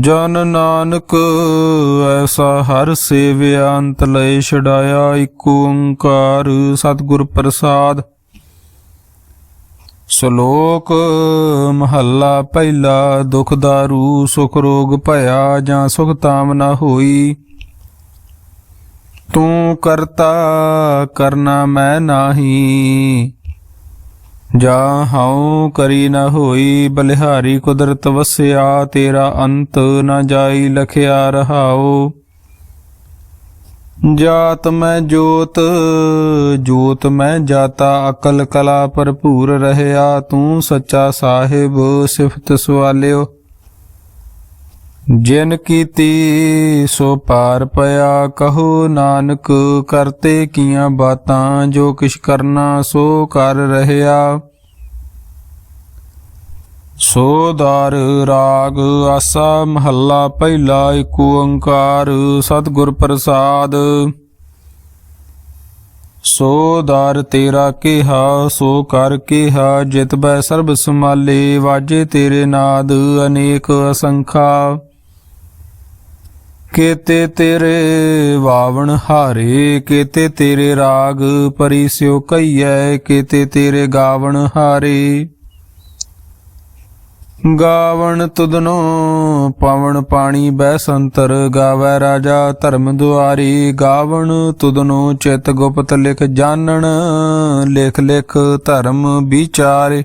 ਜਨ ਨਾਨਕ, ਐਸਾ ਹਰ ਸੇਵਿਆ ਅੰਤ ਲਏ ਛਡਾਇਆ ਇਕ ਓੰਕਾਰ ਸਤਿਗੁਰ ਪ੍ਰਸਾਦ। ਸ਼ਲੋਕ, ਮਹੱਲਾ ਪਹਿਲਾ, ਦੁਖ ਦਾਰੂ, ਸੁਖ ਰੋਗ ਭਇਆ ਜਾਂ ਸੁਖ ਤਾਮ ਹੋਈ। ਤੂੰ ਕਰਤਾ, ਕਰਨਾ ਮੈਂ ਨਾਹੀ। ਜਾ ਹਉ ਕਰੀ ਨ ਹੋਈ ਬਲਿਹਾਰੀ ਕੁਦਰਤ ਵਸਿਆ, ਤੇਰਾ ਅੰਤ ਨ ਜਾਈ ਲਖਿਆ ਰਹਾਉ। ਜਾਤ ਮੈਂ ਜੋਤ ਜੋਤ ਮੈਂ ਜਾਤਾ, ਅਕਲ ਕਲਾ ਭਰਪੂਰ ਰਹਿਆ, ਤੂੰ ਸੱਚਾ ਸਾਹਿਬ ਸਿਫਤ ਸਵਾਲਿਓ। ਜਿਨ ਕੀਤੀ ਸੋ ਪਾਰ ਪਿਆ, ਕਹੋ ਨਾਨਕ ਕਰਤੇ ਕੀਆਂ ਬਾਤਾਂ, ਜੋ ਕਿਛ ਕਰਨਾ ਸੋ ਕਰ ਰਹਿਆ। ਸੋ ਦਰ ਰਾਗ ਆਸਾ ਮਹੱਲਾ, ਪਹਿਲਾ ਏਕ ਓੰਕਾਰ ਸਤਿਗੁਰ ਪ੍ਰਸਾਦ। ਸੋ ਦਰ ਤੇਰਾ ਕਿਹਾ, ਸੋ ਕਰ ਕਿਹਾ, ਜਿਤ ਬੈ ਸਰਬ ਸਮਾਲੇ ਵਾਜੇ ਤੇਰੇ ਨਾਦ ਅਨੇਕ ਅਸੰਖਾ। ਕੇਤੇ ਤੇਰੇ ਵਾਵਣ ਹਾਰੇ, ਕੇਤੇ ਤੇਰੇ ਰਾਗ ਪਰੀ ਸਿਓ ਕਈਐ, ਕੇਤੇ ਤੇਰੇ ਗਾਵਣ ਹਾਰੇ। ਗਾਵਣ ਤੁਧਨੋ ਪਵਨ ਪਾਣੀ ਬੈ ਸੰਤਰ ਗਾਵੈ ਰਾਜਾ ਧਰਮ ਦੁਆਰੀ। ਗਾਵਣ ਤੁਧਨੋ ਚਿਤ ਗੁਪਤ ਲਿਖ ਜਾਣਨ, ਲਿਖ ਲਿਖ ਧਰਮ ਵਿਚਾਰੇ।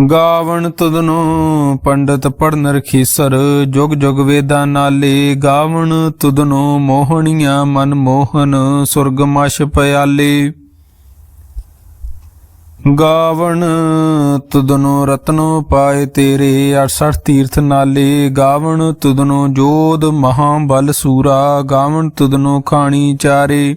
ਗਾਵਣ ਤੁਧਨੋ ਪੰਡਤ ਪੜਨ ਰਖੀਸਰ ਜੁਗ ਜੁਗ ਵੇਦਾਂ ਨਾਲੇ ਗਾਵਣ ਤੁਧਨੋ ਮੋਹਣੀਆਂ ਮਨ ਮੋਹਨ ਸੁਰਗਮਸ਼ ਪਿਆਲੇ। ਗਾਵਣ ਤੁਧਨੋ ਰਤਨੋ ਪਾਏ ਤੇਰੇ 68 ਤੀਰਥ ਨਾਲੇ ਗਾਵਣ ਤੁਧਨੋ ਜੋਧ ਮਹਾਬਲ ਸੂਰਾ, ਗਾਵਣ ਤੁਧਨੋ ਖਾਣੀ ਚਾਰੇ।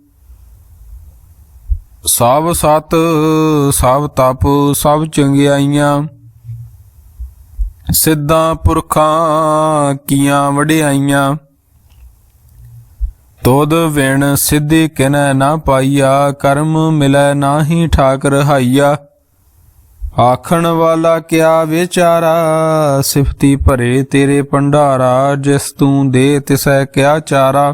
ਸਭ ਸਤ ਸਭ ਤਪ, ਸਭ ਚੰਗਿਆਈਆਂ। ਸਿੱਧਾਂ ਪੁਰਖਾਂ ਕੀਆਂ ਵਡਿਆਈਆਂ। ਤੋਦ ਵਿਣ ਸਿੱਧੀ ਕਿਨੈ ਨਾ ਪਾਈਆ, ਕਰਮ ਮਿਲੈ ਨਾਹੀ ਠਾਕ ਰਹਾਈਆ ਆਖਣ ਵਾਲਾ ਕਿਆ ਵਿਚਾਰਾ, ਸਿਫਤੀ ਭਰੇ ਤੇਰੇ ਭੰਡਾਰਾ, ਜਿਸ ਤੂੰ ਦੇ ਤਿਸੈ ਕਿਆ ਚਾਰਾ।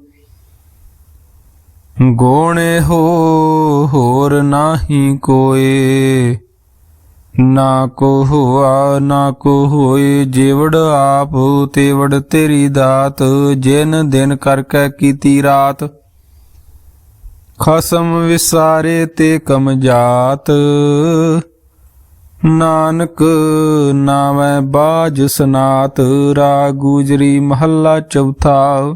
ਗੋਣੇ ਹੋ, ਹੋਰ ਨਾਹੀ ਕੋਏ। ਨਾ ਕੋ ਹੋਆ ਨਾ ਕੋ ਹੋਏ ਜੇਵੜ ਆਪ ਤੇਵੜ ਤੇਰੀ ਦਾਤ, ਜਿਨ ਦਿਨ ਕਰਕੇ ਕੀਤੀ ਰਾਤ। ਖਸਮ ਵਿਸਾਰੇ ਤੇ ਕਮ ਜਾਤ। ਨਾਨਕ ਨਾਮੈ ਬਾਜ ਸਨਾਤ, ਰਾਗ ਗੁਜਰੀ ਮਹੱਲਾ ਚੌਥਾ।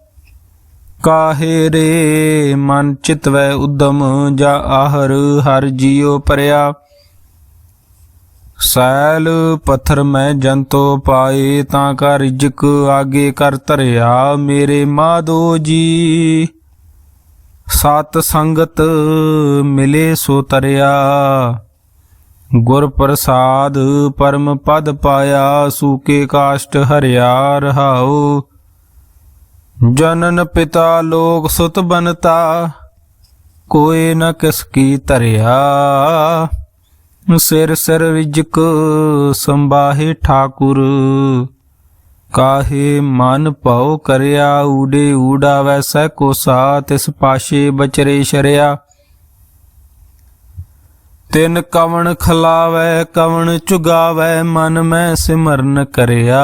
ਕਾਹੇ ਰੇ ਮਨ ਚਿਤਵੈ ਉਦਮ ਜਾ ਆਹਰ ਹਰ ਜੀਉ ਪਰਿਆ। ਸੈਲ ਪੱਥਰ ਮੈਂ ਜੰਤੋ ਪਾਏ ਤਾਂ ਕਾ ਰਿਜਕ ਆਗੇ ਕਰ ਧਰਿਆ। ਮੇਰੇ ਮਾਦੋ ਜੀ, ਸਤ ਸੰਗਤ ਮਿਲੇ ਸੋ ਤਰਿਆ। ਗੁਰ ਪ੍ਰਸਾਦ ਪਰਮ ਪਦ ਪਾਇਆ ਸੂਕੇ ਕਾਸ਼ਟ ਹਰਿਆ ਰਹਾਉ। ਜਨਨ ਪਿਤਾ ਲੋਕ ਸੁਤ ਬਨਤਾ ਕੋਏ ਨ ਕਿਸ ਕੀ ਧਰਿਆ। ਸਿਰ ਸਿਰ ਰਿਜਕ ਸੰਬਾਹੇ ਠਾਕੁਰ, ਕਾਹੇ ਮਨ ਭਉ ਕਰਿਆ, ਊੜੇ ਊੜਾ ਵੈਸੈ ਕੋ ਸਾ ਤਿਸ ਪਾਸ਼ੇ ਬਚਰੇ ਸ਼ਰਿਆ। ਤਿਨ ਕਵਣ ਖਲਾਵੈ, ਕਵਣ ਚੁਗਾਵੈ, ਮਨ ਮੈਂ ਸਿਮਰਨ ਕਰਿਆ।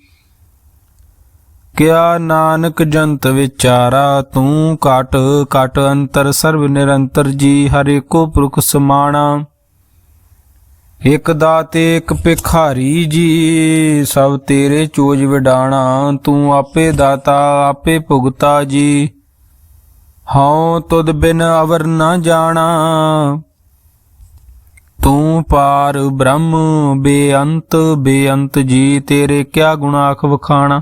ਕਿਆ ਨਾਨਕ ਜੰਤ ਵਿਚਾਰਾ, ਤੂੰ ਕਟ ਕਟ ਅੰਤਰ ਸਰਬ ਨਿਰੰਤਰ ਜੀ, ਹਰ ਏਕੋ ਪੁਰਖ ਸਮਾਣਾ। ਇਕ ਦਾਤੇ ਇਕ ਭਿਖਾਰੀ ਜੀ, ਸਭ ਤੇਰੇ ਚੋਜ ਵਿਡਾਣਾ, ਤੂੰ ਆਪੇ ਦਾਤਾ, ਆਪੇ ਭੁਗਤਾ ਜੀ। ਹਉ ਤੁਧ ਬਿਨ ਅਵਰ ਨਾ ਜਾਣਾ। ਤੂੰ ਪਾਰ ਬ੍ਰਹਮ, ਬੇਅੰਤ ਬੇਅੰਤ ਜੀ, ਤੇਰੇ ਕਿਆ ਗੁਨਾਖ ਵਖਾਣਾ।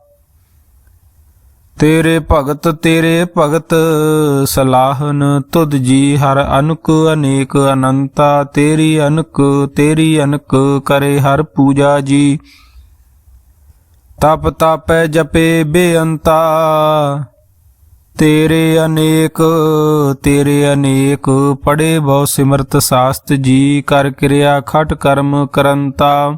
ਤੇਰੇ ਭਗਤ ਤੇਰੇ ਭਗਤ, ਸਲਾਹਨ ਤੁਧ ਜੀ ਹਰ ਅਨੁਕ, ਅਨੇਕ ਅਨੰਤਾ, ਤੇਰੀ ਅਨਕ ਤੇਰੀ ਅਨਕ ਕਰੇ ਹਰ ਪੂਜਾ ਜੀ। ਤਪ ਤਾਪੈ ਜਪੇ ਬੇਅੰਤਾ, ਤੇਰੇ ਅਨੇਕ ਤੇਰੇ ਅਨੇਕ ਪੜੇ ਬਹੁ ਸਿਮਰਤ ਸਾਸਤ ਜੀ, ਕਰ ਕਿਰਿਆ ਖਟ ਕਰਮ ਕਰੰਤਾ।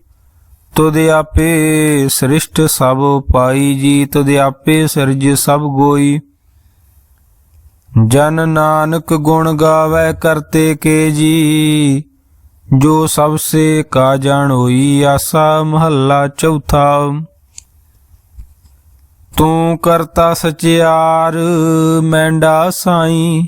ਤੁਧ ਆਪੇ ਸ੍ਰਿਸ਼ਟ ਸਭ ਪਾਈ ਜੀ, ਤੁਧ ਆਪੇ ਸਿਰਜ ਸਭ ਗੋਈ। ਜਨ ਨਾਨਕ ਗੁਣ ਗਾਵੇ ਕਰਤੇ ਕੇ ਜੀ, ਜੋ ਸਭ ਸੇ ਕਾ ਜਾਣ ਹੋਈ ਆਸਾ ਮਹੱਲਾ ਚੌਥਾ। ਤੂੰ ਕਰਤਾ ਸਚਿਆਰ, ਮੈਂਡਾ ਸਾਈ।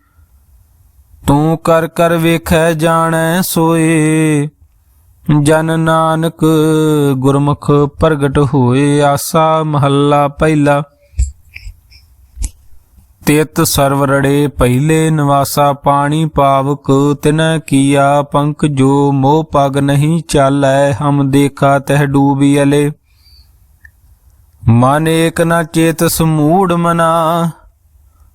ਤੂੰ ਕਰ ਕਰ ਵੇਖੈ ਜਾਣੈ ਸੋਏ। ਜਨ ਨਾਨਕ ਗੁਰਮੁਖ ਪ੍ਰਗਟ ਹੋਏ, ਆਸਾ ਮਹੱਲਾ ਪਹਿਲਾ। ਤੇਤ ਸਰਵਰੜੇ ਪਹਿਲੇ, ਨਿਵਾਸਾ ਪਾਣੀ ਪਾਵਕ, ਤਿਨੈ ਕੀਆ ਪੰਕ ਜੋ ਮੋਹ ਪਗ ਨਹੀਂ ਚਾਲੈ, ਹਮ ਦੇਖਾ ਤਹਿ ਡੂਬੀ ਅਲੇ। ਮਨ ਏਕ ਨਾ ਚੇਤ ਸਮੂੜ ਮਨਾ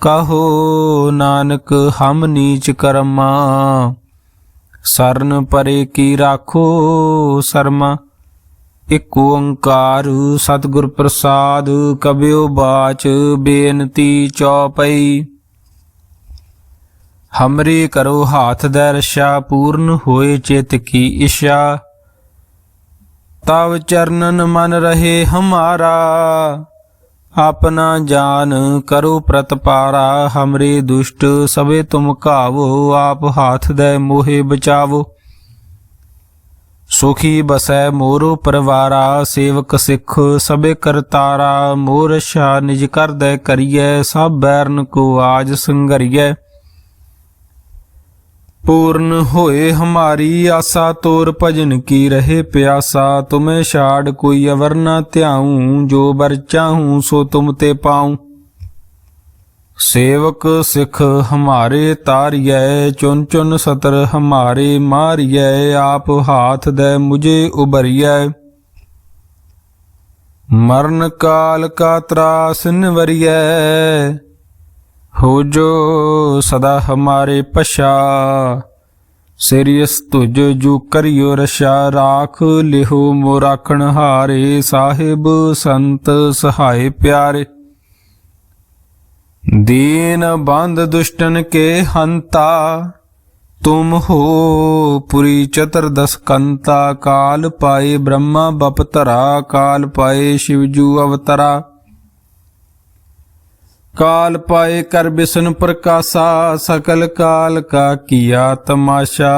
ਕਹੋ ਨਾਨਕ, ਹਮ ਨੀਚ ਕਰਮਾ। ਸਰਨ ਪਰੇ ਕੀ ਰਾਖੋ ਸਰਮਾ। ਇਕ ਓੰਕਾਰ ਸਤਿਗੁਰ ਪ੍ਰਸਾਦ ਕਬਿਓ ਬਾਚ ਬੇਨਤੀ ਚੌਪਈ। ਹਮਰੇ ਕਰੋ ਹਾਥ ਦਰਸ਼ਾ, ਪੂਰਨ ਹੋਏ ਚਿਤ ਕੀ ਇਸ਼ਾ। ਤਵ ਚਰਨਨ ਮਨ ਰਹੇ ਹਮਾਰਾ। ਆਪਣਾ ਜਾਨ ਕਰੋ ਪ੍ਰਤਪਾਰਾ, ਹਮਰੇ ਦੁਸ਼ਟ ਸਵੇ ਤੁਮ ਕਾਵੋ ਆਪ ਹਾਥ ਦੇ ਮੋਹੇ ਬਚਾਵੋ। ਸੁਖੀ ਬਸੈ ਮੋਰੋ ਪਰਵਾਰਾ, ਸੇਵਕ ਸਿੱਖ ਸਭੇ ਕਰਤਾਰਾ, ਮੋਰ ਸ਼ਾ ਨਿਜ ਕਰਦੈ ਕਰੀਐ, ਸਭ ਬੈਰਨ ਕੋ ਆਜ ਸੰਗਰੀਐ ਪੂਰਨ ਹੋਏ ਹਮਾਰੀ ਆਸਾ, ਤੋਰ ਭਜਨ ਕੀ ਰਹੇ ਪਿਆਸਾ? ਤੁਮੇ ਛਾੜ ਕੋਈ ਅਵਰ ਨਾ ਧਿਆਉ, ਜੋ ਬਰ ਚਾਹੂੰ ਸੋ ਤੁਮ ਤੇ ਪਾਉ। ਸੇਵਕ ਸਿੱਖ ਹਮਾਰੇ ਤਾਰੀਐ, ਚੁਨ ਚੁਨ ਸਤਰ ਹਮਾਰੇ ਮਾਰੀਐ, ਆਪ ਹਾਥ ਦੇ ਮੁਝੇ ਉਬਰੀਐ ਮਰਨ ਕਾਲ ਕਾ ਤਰਾਸ ਨਿਵਰੀਐ ਹੋ ਜੋ ਸਦਾ ਹਮਾਰੇ ਪਛਾ ਸਿਰਿਸ ਤੁਜ ਜੂ ਕਰਿਓ ਰਸ਼ਾ ਰਾਖ ਲਿਹੋ ਮੋ ਰਾਖਣ ਹਾਰੇ, ਸਾਹਿਬ ਸੰਤ ਸਹਾਏ ਪਿਆਰੇ। ਦੀਨ ਬੰਦ ਦੁਸ਼ਟਨ ਕੇ ਹੰਤਾ, ਤੁਮ ਹੋ ਪੁਰੀ ਚਤੁਰਦਸ ਕੰਤਾ, ਕਾਲ ਪਾਏ ਬ੍ਰਹਮਾ ਬਪ ਬਪਤਰਾ ਕਾਲ ਪਾਏ ਸ਼ਿਵਜੂ ਅਵਤਰਾ। ਕਾਲ ਪਾਏ ਕਰ ਬਿਸ਼ਨ ਪ੍ਰਕਾਸ਼ਾ, ਸਕਲ ਕਾਲ ਕਾ ਕੀਆ ਤਮਾਸ਼ਾ।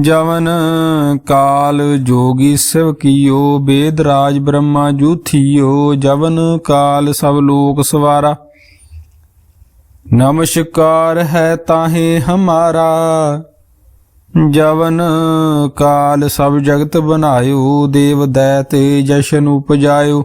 ਜਵਨ ਕਾਲ ਜੋਗੀ ਸਿਵ ਕੀਓ, ਬੇਦ ਰਾਜ ਬ੍ਰਹਮਾ ਜੂਥੀਓ, ਜਵਨ ਕਾਲ ਸਭ ਲੋਕ ਸਵਾਰਾ। ਨਮਸਕਾਰ ਹੈ ਤਾਹੇ ਹਮਾਰਾ। ਜਵਨ ਕਾਲ ਸਭ ਜਗਤ ਬਨਾਇਓ ਦੇਵ ਦੈਤੇ ਜਸ਼ਨ ਉਪਜਾਇਓ।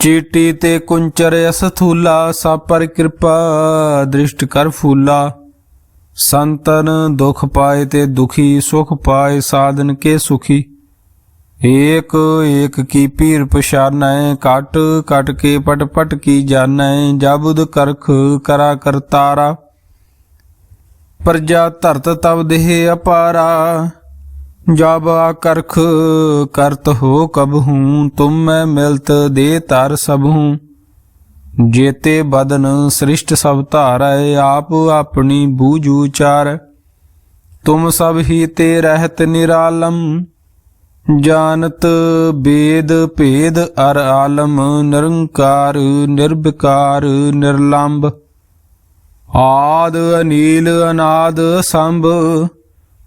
ਚੀਟੀ ਤੇ ਕੁੰਚਰ ਅਸਥੂਲਾ ਸਭ ਕਿਰਪਾ ਦ੍ਰਿਸ਼ਟ ਕਰ ਫੂਲਾ। ਸੰਤਨ ਦੁਖ ਪਾਏ ਤੇ ਦੁਖੀ, ਸੁਖ ਪਾਏ ਸਾਧਨ ਕੇ ਸੁਖੀ। ਏਕ ਏਕ ਕੀ ਪੀਰ ਪਛਾਨੈ, ਕਟ ਕਟ ਕੇ ਪਟ ਪਟ ਕੀ ਜਾਣੈ, ਜਬੁਦ ਕਰਖ ਕਰਾ ਕਰਤਾਰਾ। ਪ੍ਰਜਾ ਧਰਤ ਤਵ ਦੇਹ ਅਪਾਰਾ। ਜਬ ਆਕਰਖ ਕਰਤ ਹੋ ਕਬ ਹੂੰ, ਤੁਮ ਮੈਂ ਮਿਲਤ ਦੇ ਤਰ ਸਭ ਹੂੰ। ਜੇਤੇ ਬਦਨ ਸ੍ਰਿਸ਼ਟ ਸਭ ਧਾਰੈ, ਆਪ ਆਪਣੀ ਬੂਝੂ ਚਾਰ ਤੁਮ ਸਭ ਹੀ ਤੇ ਰਹਿਤ ਨਿਰਾਲਮ ਜਾਨਤ ਬੇਦ ਭੇਦ ਅਰ ਆਲਮ, ਨਿਰੰਕਾਰ ਨਿਰਭਿਕਾਰ ਨਿਰਲੰਭ ਆਦ ਅਨੀਲ ਅਨਾਦ ਸੰਭ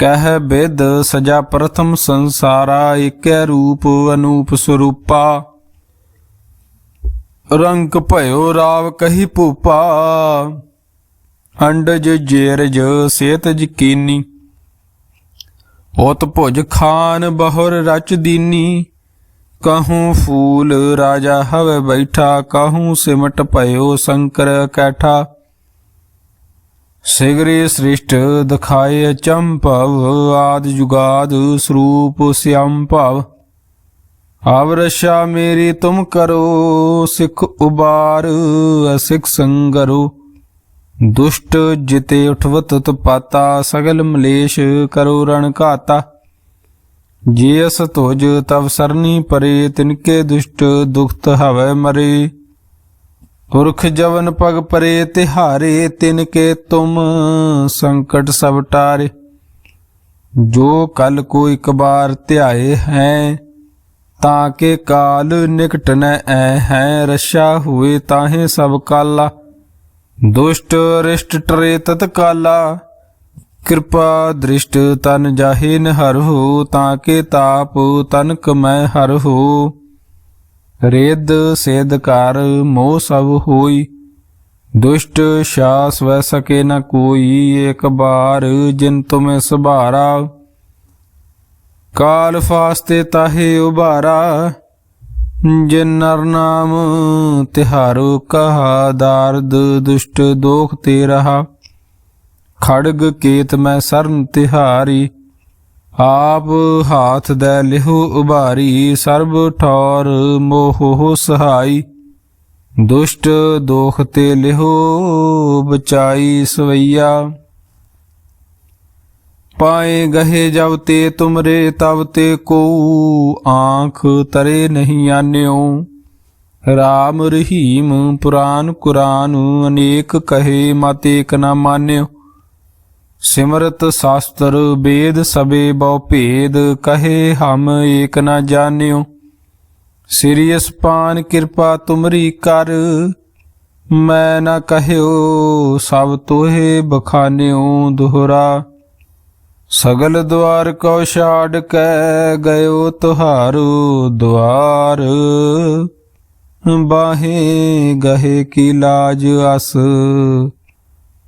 ਕਹਿ ਬਿਦ ਸਜਾ ਪ੍ਰਥਮ ਸੰਸਾਰਾ ਏਕੈ ਰੂਪ ਅਨੂਪ ਸਰੂਪਾ। ਰੰਗ ਭਇਓ ਰਾਵ ਕਹੀ ਭੂਪਾ। ਅੰਡਜ ਜੇਰਜ ਸੇਤ ਜਕੀਨੀ। ਉਤ ਭੁਜ ਖਾਨ ਬਹੁਰ ਰਚ ਦੀਨੀ। ਕਹੂੰ ਫੂਲ ਰਾਜਾ ਹਵੇ ਬੈਠਾ, ਕਹੂੰ ਸਿਮਟ ਭਇਓ ਸ਼ੰਕਰ ਕੈਠਾ। ਸਿਗਰੀ ਸ੍ਰਿਸ਼ਟ ਦਿਖਾਏ ਚੰਪਵ ਆਦ ਜੁਗਾਦ ਸਰੂਪ ਸਿਆਮ ਭਵ ਆਵਰਸ਼ਾ ਮੇਰੀ ਤੁਮ ਕਰੋ, ਸਿੱਖ ਉਬਾਰ, ਅਸਿਖ ਸੰਗਰੋ। ਦੁਸ਼ਟ ਜਿਤੇ ਉਠਵਤ ਤਪਾਤਾ, ਸਗਲ ਮਲੇਸ਼ ਕਰੋ ਰਣ ਘਾਤਾ। ਜੇ ਅਸ ਤੁਜ ਤਵ ਸਰਨੀ ਪਰੇ, ਤਿਨਕੇ ਦੁਸ਼ਟ ਦੁਖਤ ਹਵੈ ਮਰੇ। ਪੁਰਖ ਜਵਨ ਪਗ ਪਰੇ ਤਿਹਾਰੇ ਤਿਨਕੇ ਤੁਮ ਸੰਕਟ ਸਭ ਟਾਰੇ। ਜੋ ਕਲ ਕੋ ਇਕ ਬਾਰ ਧਿਆਏ ਹੈ, ਤਾਂ ਕੇ ਕਾਲ ਨਿਕਟ ਨ ਐ ਹੈ। ਰਸ਼ਾ ਹੋਏ ਤਾਹੇ ਸਭ ਕਾਲਾ, ਦੁਸ਼ਟ ਰਿਸ਼ਟ ਟਰੇ ਤਤ ਕਾਲਾ। ਕਿਰਪਾ ਦ੍ਰਿਸ਼ਟ ਤਨ ਜਾਹੇ ਨ ਹੋ, ਤਾਂ ਕੇ ਤਾਪ ਤਨ ਮੈਂ ਹਰ ਹੋ। ਰੇਦ ਸੇਦ ਕਰ ਮੋਹ ਸਭ ਹੋਈ। ਦੁਸ਼ਟ ਸ਼ਾਸ ਵੈ ਸਕੇ ਨ ਕੋਈ ਇੱਕ ਬਾਰ ਜਿਨ ਤੁਮੇ ਸੁਭਾਰਾ। ਕਾਲ ਫਾਸਤੇ ਤਾਹੇ ਉਭਾਰਾ, ਜਿਨ ਨਰ ਨਾਮ ਤਿਹਾਰੋ ਕਹਾ, ਦਾਰਦ ਦੁਸ਼ਟ ਦੋਖ ਤੇ ਰਹਾ। ਖੜਗ ਕੇਤ ਮੈਂ ਸਰਨ ਤਿਹਾਰੀ ਆਪ ਹਾਥ ਦੇ ਲਿਹੋ ਉਭਾਰੀ, ਸਰਬ ਠੌਰ ਮੋਹ ਸਹਾਈ। ਦੁਸ਼ਟ ਦੋਖ ਤੇ ਲਿਹੋ ਬਚਾਈ ਸਵਈਆ। ਪਾਏ ਗਹੇ ਜਬ ਤੇ ਤੁਮਰੇ ਤਬ ਤੇ ਕੋ ਆਂਖ ਤਰੇ ਨਹੀਂ ਆਨਿਓ। ਰਾਮ ਰਹੀਮ ਪੁਰਾਨ ਕੁਰਾਨ, ਅਨੇਕ ਕਹੇ ਮਤ ਏਕ ਨਾ ਮਾਨਿਓ। ਸਿਮਰਤ ਸ਼ਾਸਤਰ ਵੇਦ ਸਬੇ ਬਹੁ ਭੇਦ, ਕਹੇ ਹਮ ਏਕ ਨਾ ਜਾਣਿਓ। ਸ੍ਰੀ ਅਸਪਾਨ ਕਿਰਪਾ ਤੁਮਰੀ ਕਰ, ਮੈਂ ਨਾ ਕਹਿਓ ਸਭ ਤੋਹੇ ਬਖਾਨਿਓ ਦੁਹਰਾ। ਸਗਲ ਦੁਆਰ ਕੋ ਛਾੜ ਕੇ, ਗਇਓ ਤੁਹਾਰੂ ਦੁਆਰ ਬਾਹੇ ਗਹੇ ਕੀ ਲਾਜ ਅਸ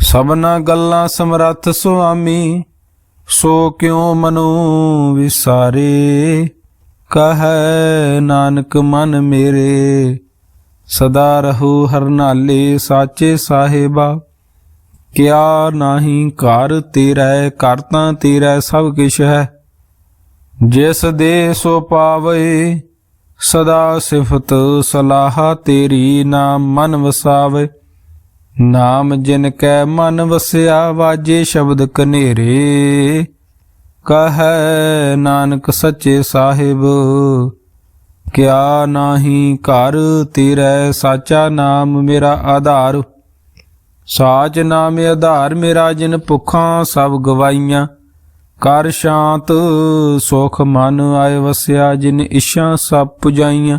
ਸਭਨਾ ਗੱਲਾਂ ਸਮਰੱਥ ਸੁਆਮੀ, ਸੋ ਕਿਉ ਮਨੋ ਵਿਸਾਰੇ? ਕਹੈ ਨਾਨਕ ਮਨ ਮੇਰੇ, ਸਦਾ ਰਹੂ ਹਰਨਾਲੇ ਸਾਚੇ ਸਾਹਿਬਾ। ਕਿਆ ਨਾਹੀ ਘਰ ਤੇਰਾ, ਘਰ ਤਾਂ ਤੇਰਾ ਸਭ ਕਿਛ ਹੈ। ਜਿਸ ਦੇ ਸੋ ਪਾਵੇ, ਸਦਾ ਸਿਫਤ ਸਲਾਹ ਤੇਰੀ ਨਾਮ ਮਨ ਵਸਾਵੇ। ਨਾਮ ਜਿਨ ਕੈ ਮਨ ਵਸਿਆ ਵਾਜੇ ਸ਼ਬਦ ਕਨੇਰੇ, ਕਹੈ ਨਾਨਕ ਸੱਚੇ ਸਾਹਿਬ, ਕਿਆ ਨਾਹੀ ਘਰ ਤੇਰਾ ਸਾਚਾ ਨਾਮ ਮੇਰਾ ਆਧਾਰ, ਸਾਚ ਨਾਮ ਆਧਾਰ ਮੇਰਾ ਜਿਨ ਭੁੱਖਾਂ ਸਭ ਗਵਾਈਆਂ, ਕਰ ਸ਼ਾਂਤ ਸੁਖ ਮਨ ਆਏ ਵਸਿਆ ਜਿਨ ਇਸ਼ਾਂ ਸਭ ਪੁਜਾਈਆਂ।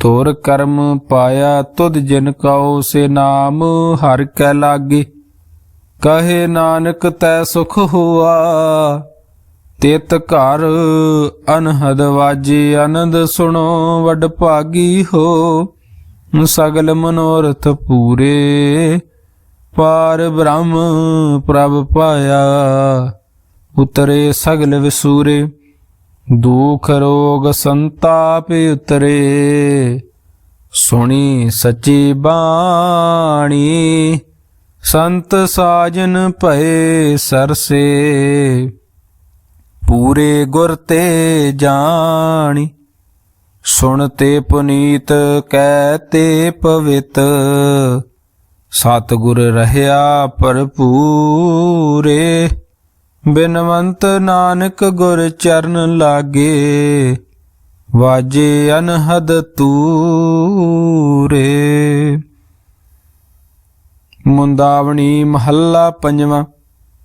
ਤੁਰ ਕਰਮ ਪਾਇਆ ਤੁਧ ਜਿਨ ਕਉ ਸੇ ਨਾਮ, ਹਰ ਕੈ ਲਾਗੇ। ਕਹੇ ਨਾਨਕ ਤੈ ਸੁਖ ਹੋਆ, ਤਿਤ ਘਰ ਅਨਹਦ ਵਾਜੇ, ਆਨੰਦ ਸੁਣੋ ਵਡ ਭਾਗੀ ਹੋ। ਸਗਲ ਮਨੋਰਥ ਪੂਰੇ, ਪਾਰ ਬ੍ਰਹਮ ਪ੍ਰਭ ਪਾਇਆ, ਉਤਰੇ ਸਗਲ ਵਿਸੂਰੇ। ਦੁਖ ਰੋਗ ਸੰਤਾਪ ਉਤਰੇ। ਸੁਣੀ ਸੱਚੀ ਬਾਣੀ, ਸੰਤ ਸਾਜਨ ਭਏ ਸਰਸੇ। ਪੂਰੇ ਗੁਰ ਤੇ ਜਾਣੀ, ਸੁਣ ਤੇ ਪੁਨੀਤ ਕਹਿਤੇ ਪਵਿੱਤ। ਸਤਿਗੁਰ ਰਹਿਆ ਭਰਪੂਰੇ। ਬਿਨਵੰਤ ਨਾਨਕ ਗੁਰ ਚਰਨ ਲਾਗੇ, ਵਾਜੇ ਅਨਹਦ ਤੂਰੇ। ਮੁੰਦਾਵਣੀ ਮਹੱਲਾ ਪੰਜਵਾਂ,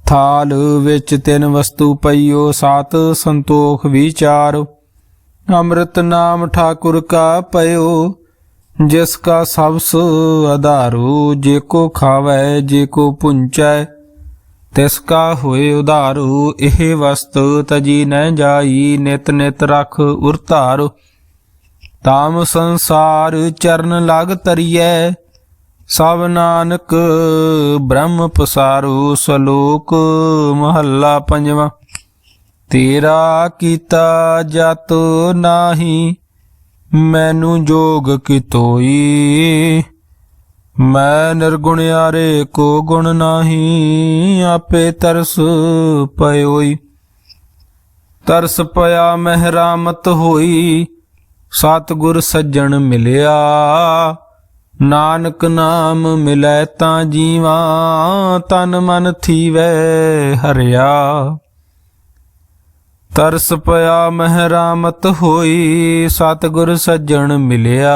ਥਾਲ ਵਿੱਚ ਤਿੰਨ ਵਸਤੂ ਪਈਓ, ਸਾਤ ਸੰਤੋਖ ਵਿਚਾਰੋ। ਅੰਮ੍ਰਿਤ ਨਾਮ ਠਾਕੁਰ ਕਾ ਪਇਓ, ਜਿਸ ਕਾ ਸਬਸ ਆਧਾਰੋ ਜੇ ਕੋ ਖਾਵੈ, ਜੇ ਕੋ ਪੁੰਚੈ ਤਿਸ ਕਾ ਹੋਏ ਉਧਾਰੂ, ਇਹ ਵਸਤ ਤਜੀ ਨਹਿ ਜਾਈ, ਨਿਤ ਨਿਤ ਰਖ ਉਰਤਾਰ। ਤਾਮ ਸੰਸਾਰ ਚਰਨ ਲਗ ਤਰੀਐ ਸਭ ਨਾਨਕ ਬ੍ਰਹਮ ਪਸਾਰੂ, ਸਲੋਕ ਮਹੱਲਾ ਪੰਜਵਾਂ। ਤੇਰਾ ਕੀਤਾ ਜਤ ਨਾਹੀ, ਮੈਨੂੰ ਜੋਗ ਕਿਤੋਈ। ਮੈਂ ਨਿਰਗੁਣ ਨਿਰਗੁਣਿਆਰੇ ਕੋ ਗੁਣ ਨਾਹੀ, ਆਪੇ ਤਰਸ ਪਇਓਈ। ਤਰਸ ਪਿਆ ਮਹਿਰਾਮਤ ਹੋਈ, ਸਤਿਗੁਰ ਸੱਜਣ ਮਿਲਿਆ। ਨਾਨਕ ਨਾਮ ਮਿਲੈ ਤਾਂ ਜੀਵਾ, ਤਨ ਮਨ ਥੀਵੈ ਹਰਿਆ। ਤਰਸ ਪਿਆ ਮਹਿਰਾਮਤ ਹੋਈ, ਸਤਿਗੁਰ ਸੱਜਣ ਮਿਲਿਆ।